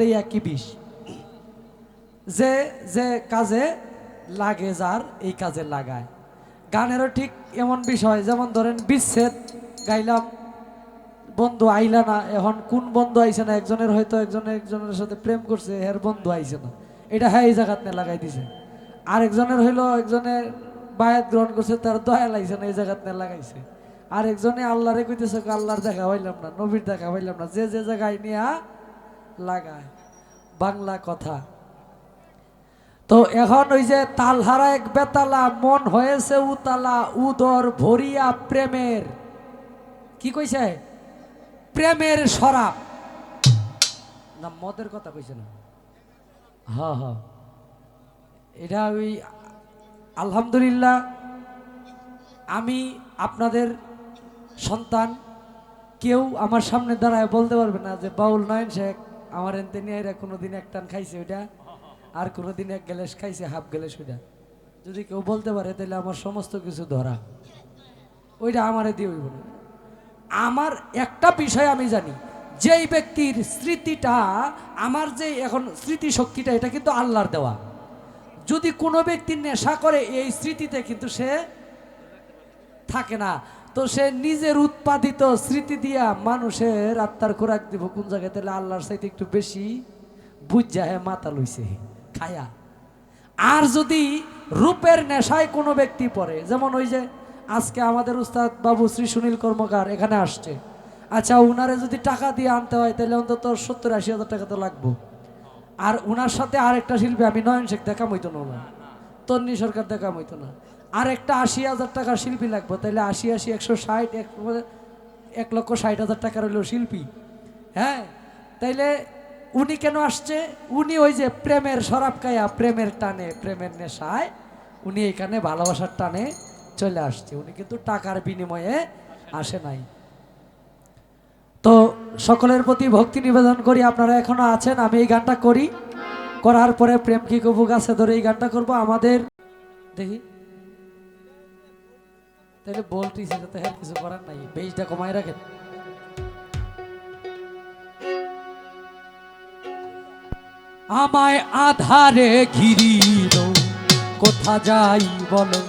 দেই একই বিষ। যে যে কাজে লাগে যার, এই কাজে লাগায়। গানেরও ঠিক এমন বিষয় যেমন ধরেন বিচ্ছেদ গাইলাম, বন্ধু আইলা না, এখন কোন বন্ধু না, একজনের হয়তো একজনের একজনের সাথে প্রেম করছে, এর বন্ধু আইছে না। এটা হ্যাঁ এই জায়গাত লাগাই দিছে। আর একজনের হইল একজনের বায়াত গ্রহণ করছে, তার দয়া লাগছে না, এই জায়গাত লাগাইছে। আর একজনে আল্লাহরে কইতেছে, আল্লাহর দেখা হইলাম না, নবীর দেখা হইলাম না, যে যে জায়গায় নিয়ে লাগায়। বাংলা কথা। তো এখন ওই যে তালহারা এক বেতালা, মন হয়েছে উতালা, উদর ভরিয়া প্রেমের। কি কইছে? প্রেমের শরাব না, মদের কথা কইছে না। হ্যাঁ হ্যাঁ এটা ওই আলহামদুলিল্লাহ, আমি আপনাদের সন্তান, কেউ আমার সামনে দাঁড়ায় বলতে পারবে না যে বাউল নয়ন শেখ। আমার এনতে নিয়ে এরা কোনোদিন এক টান খাইছে ওইটা, আর কোনোদিন এক গ্যালেস খাইছে, হাফ গ্যালেস ওইটা। যদি কেউ বলতে পারে, তাহলে আমার সমস্ত কিছু ধরা। ওইটা আমারে দিয়ে হইব না। আমার একটা বিষয় আমি জানি, যেই ব্যক্তির স্মৃতিটা, আমার যে এখন স্মৃতি শক্তিটা এটা কিন্তু আল্লাহর দেওয়া। যদি কোনো ব্যক্তি নেশা করে, এই স্মৃতিতে কিন্তু সে থাকে না। তো সে নিজের উৎপাদিত স্মৃতি দিয়া মানুষের আত্মার খোরাক দিব কোন জায়গায়? তাহলে আল্লাহর সাথে একটু বেশি বুঝা হে মাথা লইছে খায়া। আর যদি রূপের নেশায় কোনো ব্যক্তি পড়ে, যেমন ওই যে আজকে আমাদের উস্তাদ বাবু শ্রী সুনীল কর্মকার এখানে আসছে। আচ্ছা উনারে যদি টাকা দিয়ে আনতে হয়, তাহলে অন্তত সত্তর আশি হাজার টাকা তো লাগবো। আর উনার সাথে আরেকটা শিল্পী আমি নয়ন শেখ দেখা হইতো না তন্নি সরকার দেখা হইতো না। আর একটা আশি হাজার টাকার শিল্পী লাগবে তাহলে আশি আশি, একশো ষাট, এক লক্ষ ষাট হাজার টাকার হইল শিল্পী। হ্যাঁ? তাইলে উনি কেন আসছে? উনি ওই যে প্রেমের শরাব খায়া, প্রেমের টানে, প্রেমের নেশায় উনি এখানে ভালোবাসার টানে চলে আসছে। উনি কিন্তু টাকার বিনিময়ে আসে নাই। তো সকলের প্রতি ভক্তি নিবেদন করি, আপনারা এখনও আছেন, আমি এই গানটা করি। করার পরে প্রেম কি কবু গাছে ধরে এই গানটা করব, আমাদের দেখি। তাহলে বলটি সেটা তো হ্যাঁ কিছু করার নাই বেজটা কমায় রাখেন। আমায় আধারে ঘিরিল কোথা যাই বলো?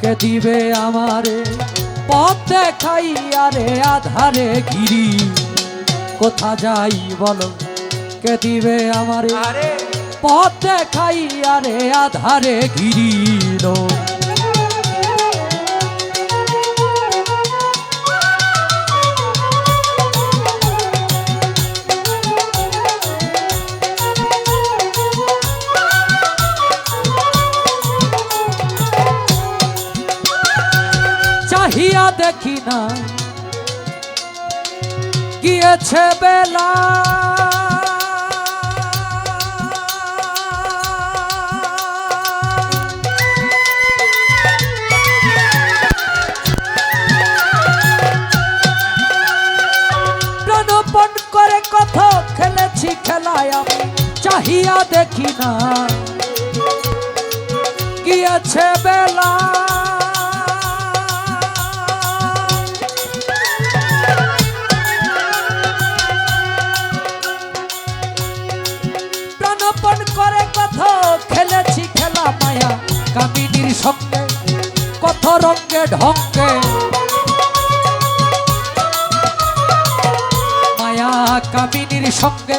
কে দিবে আমারে? পথ দেখাই আরে আধারে ঘিরি কোথা যাই বলো? কে দিবে আমারে? পথ দেখাই আরে আধারে ঘিরিল। চাহিয়া দেখি না। গিয়েছে বেলা। প্রাণপণ করে কত খেলেছি খেলায় চাহিয়া দেখি না। গিয়েছে বেলা। ঢঙ্গে মায়া কামিনীর সঙ্গে,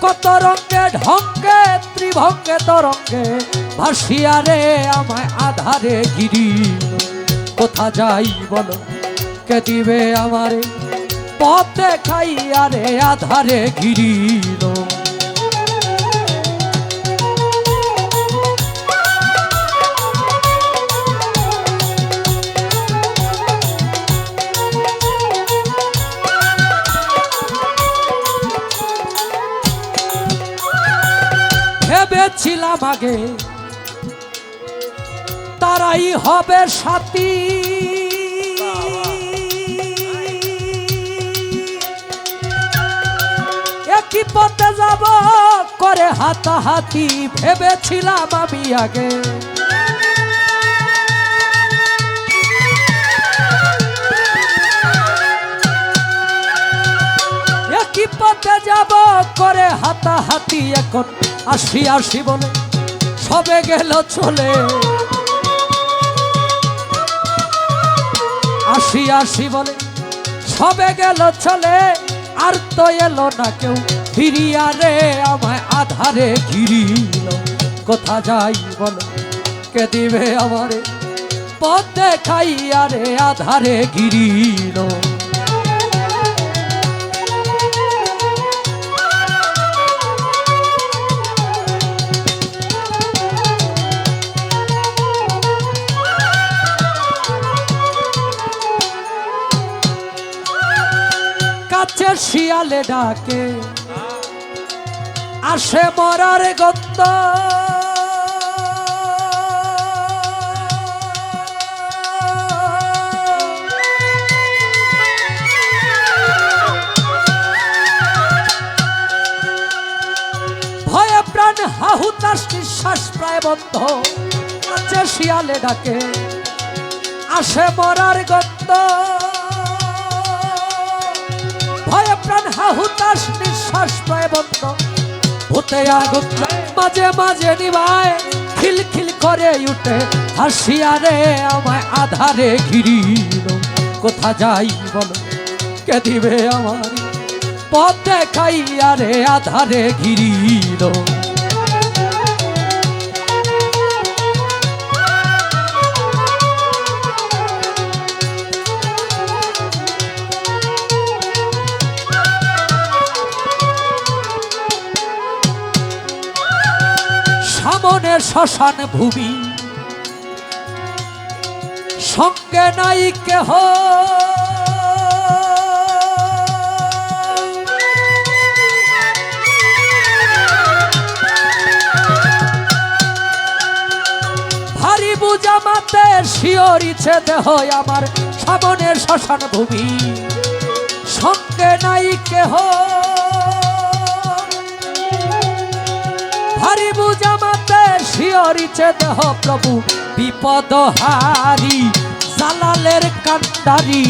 কত রঙ্গে ঢঙ্গে, ত্রিভঙ্গে তরঙ্গে ভাসিয়া রে আমায় আধারে গিরি। কোথা যাই বলো, কে দিবে আমারে? পথে খাইয়া রে আধারে গিরিল। আগে তারাই হবে সাথী। একই পথে যাব, করে হাতাহাতি ভেবেছিলাম আমি আগে। একই পথে যাব, করে হাতাহাতি এখন আসি আসি বলে। সবে গেল চলে। আসি আসি বলে সবে গেল চলে, আর তো এলো না কেউ। ফিরিয়া রে, আমায় আধারে ঘিরিল। কোথা যাই বলো, কে দিবে আমারে? পথ দেখাইয়া রে, আধারে ঘিরিল। শিয়ালে ডাকে। আসে মরার গত্ত ভয়ে প্রাণ হাহুতাস নিঃশ্বাস প্রায় বন্ধ। কাছে শিয়ালে ডাকে। আসে মরার গত্ত হাহুতাস নিঃশ্বাস প্রায় বন্ধ। ভূতে আগুন মাঝে মাঝে নিবায় খিল খিল করে উঠে। হাসিয়া রে আমায় আধারে ঘিরিল কোথা যাই বলো, কে দিবে আমার? পথ দেখাইয়া রে আধারে ঘিরিল সামনে শ্মশান ভূমি। সঙ্গে নাই কেহ। ভারী বুঝা মাতে শিওরিছে দেহ আমার সামনে শ্মশান ভূমি। সঙ্গে নাই কেহ। ভারী বুঝা মাতে শিওরিছে দেহ প্রভু বিপদ হারি জালালের কান্ডারি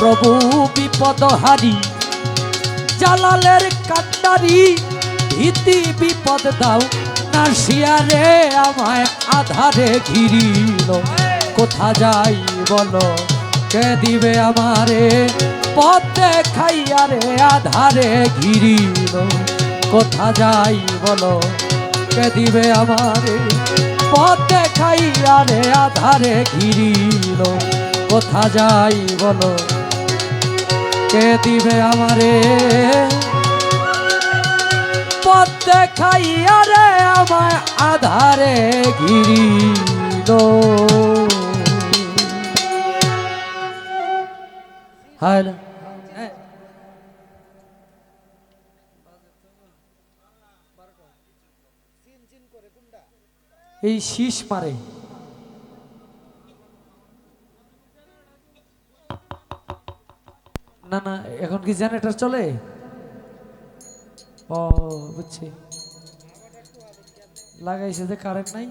প্রভু বিপদ হারি জালালের কান্ডারি ভীতি বিপদ দাও নাসিয়া রে আমায় আধারে ঘিরিল কোথা যাই বলো কে দিবে আমারে পথ দেখাইয়া রে আধারে ঘিরিল। কোথা যাই বলো, কে দিবে আমারে? পথ দেখাইয়া রে আধারে ঘিরিল। কোথা যাই বলো, কে দিবে আমারে? পথ দেখাইয়া রে আমায় আধারে হ্যালো এই শীষ মারে। না না, এখন কি জেনারেটর চলে? ও, বুঝছি। লাগাইছে যে কারেন্ট নাই।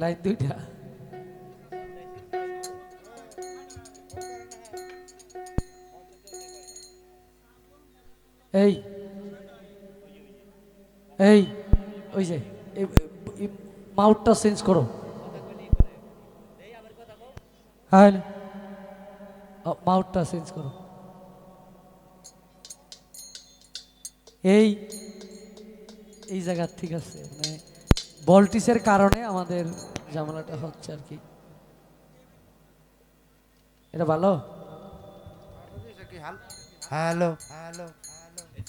লাইট দুইটা। এই ওই যে মাউটটা চেঞ্জ করো। হ্যাঁ মাউটটা চেঞ্জ করো। এই এই জায়গা ঠিক আছে মানে ভোল্টিসের কারণে আমাদের ঝামেলাটা হচ্ছে আর কি। এটা ভালো? হ্যালো। হ্যালো।